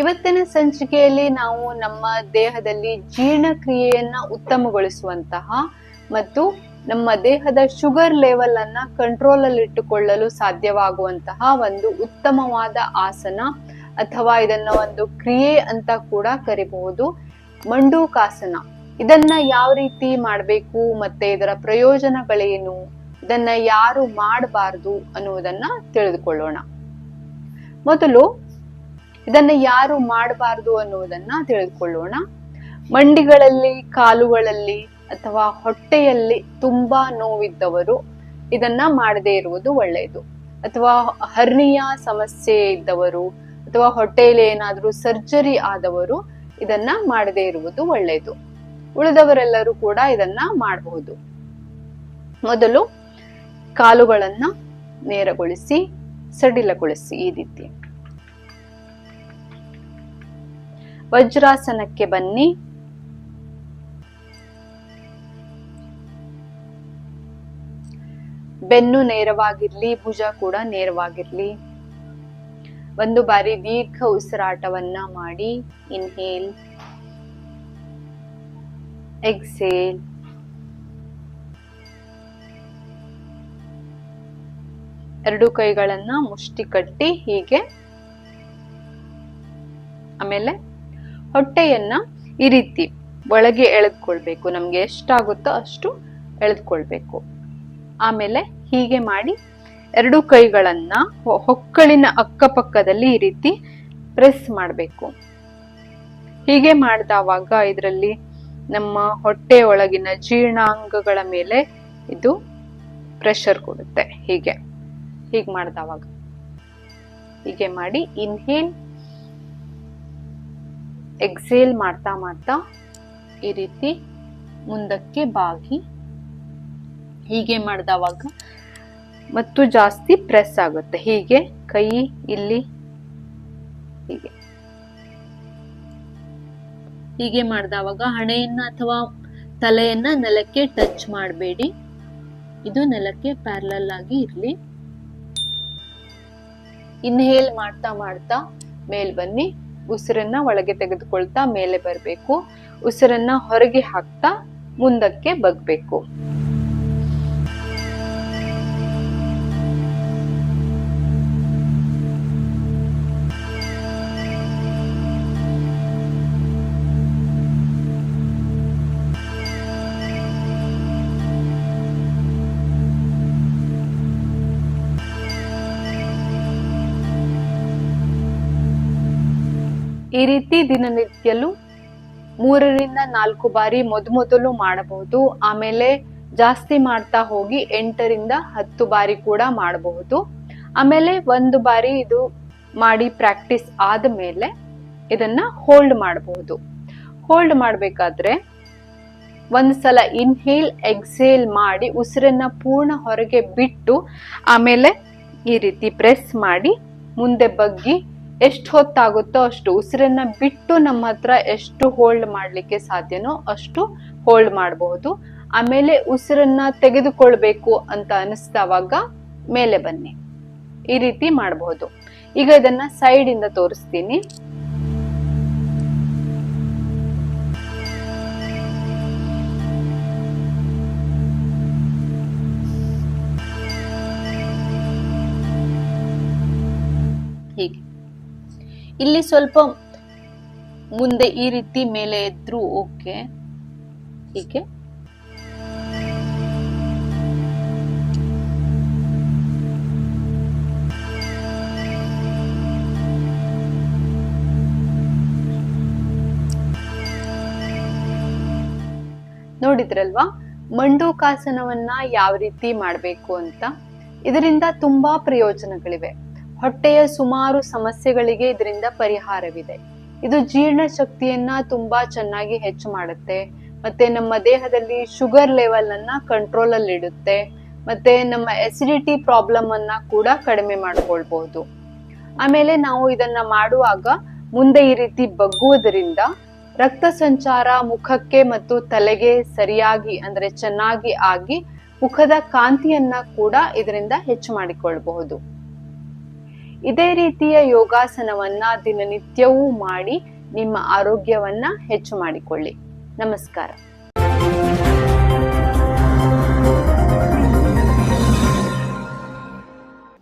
ಇವತ್ತಿನ ಸಂಚಿಕೆಯಲ್ಲಿ ನಾವು ನಮ್ಮ ದೇಹದಲ್ಲಿ ಜೀರ್ಣಕ್ರಿಯೆಯನ್ನ ಉತ್ತಮಗೊಳಿಸುವಂತಹ ಮತ್ತು ನಮ್ಮ ದೇಹದ ಶುಗರ್ ಲೆವೆಲ್ ಅನ್ನ ಕಂಟ್ರೋಲ್ ಅಲ್ಲಿ ಇಟ್ಟುಕೊಳ್ಳಲು ಸಾಧ್ಯವಾಗುವಂತಹ ಒಂದು ಉತ್ತಮವಾದ ಆಸನ ಅಥವಾ ಇದನ್ನ ಒಂದು ಕ್ರಿಯೆ ಅಂತ ಕೂಡ ಕರಿಬಹುದು. ಮಂಡೂಕಾಸನ. ಇದನ್ನ ಯಾವ ರೀತಿ ಮಾಡಬೇಕು ಮತ್ತೆ ಇದರ ಪ್ರಯೋಜನಗಳೇನು? ಇದನ್ನ ಯಾರು ಮಾಡಬಾರದು ಅನ್ನುವುದನ್ನ ತಿಳಿದುಕೊಳ್ಳೋಣ. ಮೊದಲು ಇದನ್ನ ಯಾರು ಮಾಡಬಾರದು ಅನ್ನುವುದನ್ನ ತಿಳಿದುಕೊಳ್ಳೋಣ. ಮಂಡಿಗಳಲ್ಲಿ, ಕಾಲುಗಳಲ್ಲಿ ಅಥವಾ ಹೊಟ್ಟೆಯಲ್ಲಿ ತುಂಬಾ ನೋವಿದ್ದವರು ಇದನ್ನ ಮಾಡದೇ ಇರುವುದು ಒಳ್ಳೆಯದು. ಅಥವಾ ಹರ್ನಿಯ ಸಮಸ್ಯೆ ಇದ್ದವರು ಅಥವಾ ಹೊಟ್ಟೆಯಲ್ಲಿ ಏನಾದರೂ ಸರ್ಜರಿ ಆದವರು ಇದನ್ನ ಮಾಡದೇ ಇರುವುದು ಒಳ್ಳೆಯದು. ಉಳಿದವರೆಲ್ಲರೂ ಕೂಡ ಇದನ್ನ ಮಾಡಬಹುದು. ಮೊದಲು ಕಾಲುಗಳನ್ನ ನೇರಗೊಳಿಸಿ, ಸಡಿಲಗೊಳಿಸಿ ಈ ರೀತಿ. ವಜ್ರಾಸನಕ್ಕೆ ಬನ್ನಿ. ಬೆನ್ನು ನೇರವಾಗಿರ್ಲಿ, ಭುಜ ಕೂಡ ನೇರವಾಗಿರ್ಲಿ. ಒಂದು ಬಾರಿ ದೀರ್ಘ ಉಸಿರಾಟವನ್ನ ಮಾಡಿ ಇನ್ಹೇಲ್ ಎಕ್ಸೇಲ್ ಎರಡು ಕೈಗಳನ್ನ ಮುಷ್ಟಿ ಕಟ್ಟಿ ಹೀಗೆ, ಆಮೇಲೆ ಹೊಟ್ಟೆಯನ್ನ ಈ ರೀತಿ ಒಳಗೆ ಎಳೆದ್ಕೊಳ್ಬೇಕು. ನಮ್ಗೆ ಎಷ್ಟಾಗುತ್ತೋ ಅಷ್ಟು ಎಳೆದ್ಕೊಳ್ಬೇಕು. ಆಮೇಲೆ ಹೀಗೆ ಮಾಡಿ ಎರಡು ಕೈಗಳನ್ನ ಹೊಕ್ಕಳಿನ ಅಕ್ಕಪಕ್ಕದಲ್ಲಿ ಈ ರೀತಿ ಪ್ರೆಸ್ ಮಾಡಬೇಕು. ಹೀಗೆ ಮಾಡಿದವಾಗ ಇದರಲ್ಲಿ ನಮ್ಮ ಹೊಟ್ಟೆ ಒಳಗಿನ ಜೀರ್ಣಾಂಗಗಳ ಮೇಲೆ ಇದು ಪ್ರೆಷರ್ ಕೊಡುತ್ತೆ. ಹೀಗೆ ಹೀಗೆ ಮಾಡಿದವಾಗ. ಹೀಗೆ ಮಾಡಿ ಇನ್ಹೇಲ್ ಎಕ್ಸೇಲ್ ಮಾಡ್ತಾ ಮಾಡ್ತಾ ಈ ರೀತಿ ಮುಂದಕ್ಕೆ ಬಾಗಿ. ಹೀಗೆ ಮಾಡಿದವಾಗ ಮತ್ತು ಜಾಸ್ತಿ ಪ್ರೆಸ್ ಆಗುತ್ತೆ. ಹೀಗೆ ಕೈ ಇಲ್ಲಿ ಹೀಗೆ. ಹೀಗೆ ಮಾಡಿದವಾಗ ಹಣೆಯನ್ನ ಅಥವಾ ತಲೆಯನ್ನ ನೆಲಕ್ಕೆ ಟಚ್ ಮಾಡಬೇಡಿ. ಇದು ನೆಲಕ್ಕೆ ಪ್ಯಾರಲಲ್ ಆಗಿ ಇರಲಿ. ಇನ್ಹೇಲ್ ಮಾಡ್ತಾ ಮಾಡ್ತಾ ಮೇಲ್ ಬನ್ನಿ. ಉಸಿರನ್ನ ಒಳಗೆ ತೆಗೆದುಕೊಳ್ತಾ ಮೇಲೆ ಬರಬೇಕು. ಉಸಿರನ್ನ ಹೊರಗೆ ಹಾಕ್ತಾ ಮುಂದಕ್ಕೆ ಬಗ್ಬೇಕು. ಈ ರೀತಿ ದಿನನಿತ್ಯಲು ಮೂರರಿಂದ ನಾಲ್ಕು ಬಾರಿ ಮೊದಮೊದಲು ಮಾಡಬಹುದು. ಆಮೇಲೆ ಜಾಸ್ತಿ ಮಾಡ್ತಾ ಹೋಗಿ ಎಂಟರಿಂದ ಹತ್ತು ಬಾರಿ ಕೂಡ ಮಾಡಬಹುದು. ಆಮೇಲೆ ಒಂದು ಬಾರಿ ಇದು ಮಾಡಿ ಪ್ರಾಕ್ಟೀಸ್ ಆದ ಮೇಲೆ ಇದನ್ನ ಹೋಲ್ಡ್ ಮಾಡಬಹುದು. ಹೋಲ್ಡ್ ಮಾಡಬೇಕಾದ್ರೆ ಒಂದು ಸಲ ಇನ್ಹೇಲ್ ಎಕ್ಸೇಲ್ ಮಾಡಿ ಉಸಿರನ್ನ ಪೂರ್ಣ ಹೊರಗೆ ಬಿಟ್ಟು ಆಮೇಲೆ ಈ ರೀತಿ ಪ್ರೆಸ್ ಮಾಡಿ ಮುಂದೆ ಬಗ್ಗಿ ಎಷ್ಟು ಹೊತ್ತಾಗುತ್ತೋ ಅಷ್ಟು ಉಸಿರನ್ನ ಬಿಟ್ಟು ನಮ್ಮ ಹತ್ರ ಎಷ್ಟು ಹೋಲ್ಡ್ ಮಾಡಲಿಕ್ಕೆ ಸಾಧ್ಯನೋ ಅಷ್ಟು ಹೋಲ್ಡ್ ಮಾಡಬಹುದು. ಆಮೇಲೆ ಉಸಿರನ್ನ ತೆಗೆದುಕೊಳ್ಬೇಕು ಅಂತ ಅನಿಸ್ತಾವಾಗ ಮೇಲೆ ಬನ್ನಿ. ಈ ರೀತಿ ಮಾಡಬಹುದು. ಈಗ ಇದನ್ನ ಸೈಡ್ ಇಂದ ತೋರಿಸ್ತೀನಿ. ಇಲ್ಲಿ ಸ್ವಲ್ಪ ಮುಂದೆ ಈ ರೀತಿ ಮೇಲೆ ಎದ್ರು, ಓಕೆ. ಹೀಗೆ. ನೋಡಿದ್ರಲ್ವಾ? ಮಂಡೂಕಾಸನವನ್ನ ಯಾವ ರೀತಿ ಮಾಡಬೇಕು ಅಂತ? ಇದರಿಂದ ತುಂಬಾ ಪ್ರಯೋಜನಗಳಿವೆ. ಹೊಟ್ಟೆಯ ಸುಮಾರು ಸಮಸ್ಯೆಗಳಿಗೆ ಇದರಿಂದ ಪರಿಹಾರವಿದೆ. ಇದು ಜೀರ್ಣ ಶಕ್ತಿಯನ್ನ ತುಂಬಾ ಚೆನ್ನಾಗಿ ಹೆಚ್ಚು ಮಾಡುತ್ತೆ. ಮತ್ತೆ ನಮ್ಮ ದೇಹದಲ್ಲಿ ಶುಗರ್ ಲೆವೆಲ್ ಅನ್ನ ಕಂಟ್ರೋಲ್ ಅಲ್ಲಿ ಇಡುತ್ತೆ. ಮತ್ತೆ ನಮ್ಮ ಎಸಿಡಿಟಿ ಪ್ರಾಬ್ಲಮ್ ಅನ್ನ ಕೂಡ ಕಡಿಮೆ ಮಾಡ್ಕೊಳ್ಬಹುದು ಆಮೇಲೆ ನಾವು ಇದನ್ನ ಮಾಡುವಾಗ ಮುಂದೆ ಈ ರೀತಿ ಬಗ್ಗುವುದರಿಂದ ರಕ್ತ ಸಂಚಾರ ಮುಖಕ್ಕೆ ಮತ್ತು ತಲೆಗೆ ಸರಿಯಾಗಿ ಅಂದ್ರೆ ಚೆನ್ನಾಗಿ ಆಗಿ ಮುಖದ ಕಾಂತಿಯನ್ನ ಕೂಡ ಇದರಿಂದ ಹೆಚ್ಚು ಮಾಡಿಕೊಳ್ಬಹುದು. ಇದೇ ರೀತಿಯ ಯೋಗಾಸನವನ್ನ ದಿನನಿತ್ಯವೂ ಮಾಡಿ ನಿಮ್ಮ ಆರೋಗ್ಯವನ್ನ ಹೆಚ್ಚು ಮಾಡಿಕೊಳ್ಳಿ. ನಮಸ್ಕಾರ.